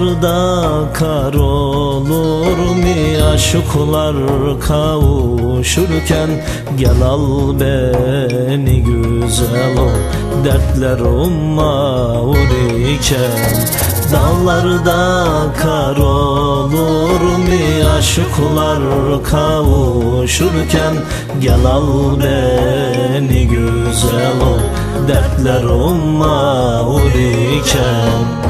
Dağlarda kar olur mu aşıklar kavuşurken Gel al beni güzel ol. Dertlerim mağur iken Dağlarda kar olur mu aşıklar kavuşurken Gel al beni güzel ol. Dertlerim mağur iken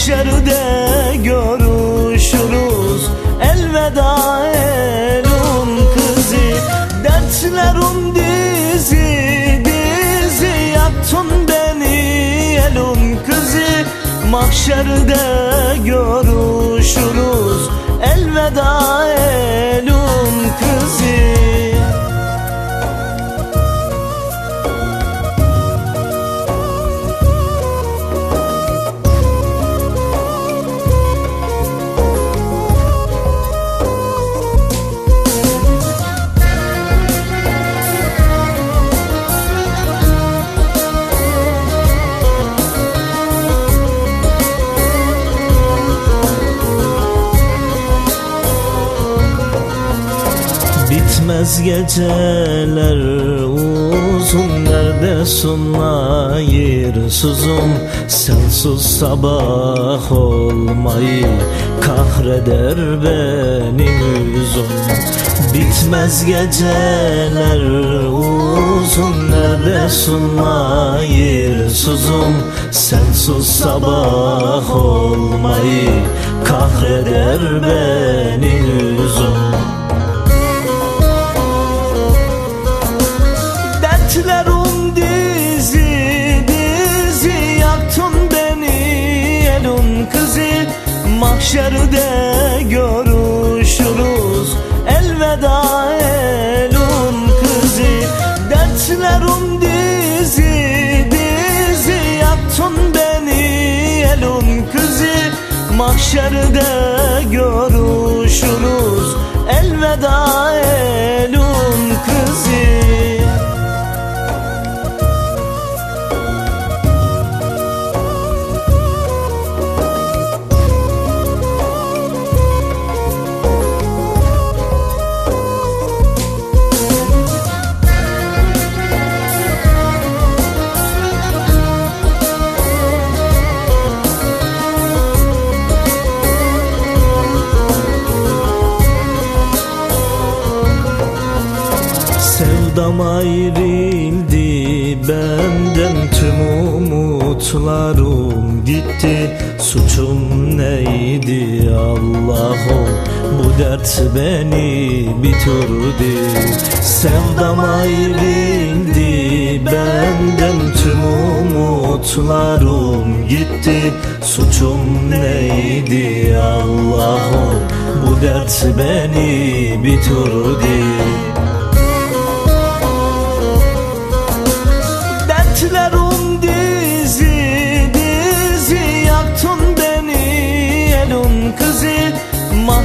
Mahşerde görüşürüz. Elveda elin kızı. Dertlerim dizi dizi. Yaktın beni elin kızı. Mahşerde görüşürüz. Elveda elin kızı Bitmez geceler uzun Neredesin hayırsızım Sensiz sabah olmayı Kahreder benim yüzüm. Bitmez geceler uzun Neredesin hayırsızım Sensiz sabah olmayı Kahreder benim Mahşerde görüşürüz. Elveda elin kızı. Dertlerim dizi dizi. Yaktın beni elin kızı. Mahşerde görüşürüz. Elveda elin kızı Sevdam ayrıldı benden tüm umutlarım gitti. Suçum neydi? Allah'ım bu dert beni bitirdi. Sevdam ayrıldı benden tüm umutlarım gitti. Suçum neydi? Allah'ım bu dert beni bitirdi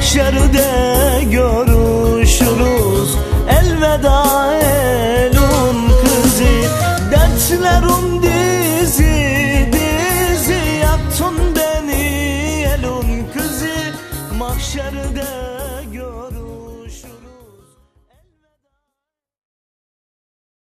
Mahşerde görüşürüz. Elveda elin kızı Dertlerim dizi dizi yaktın beni elin kızı. Mahşerde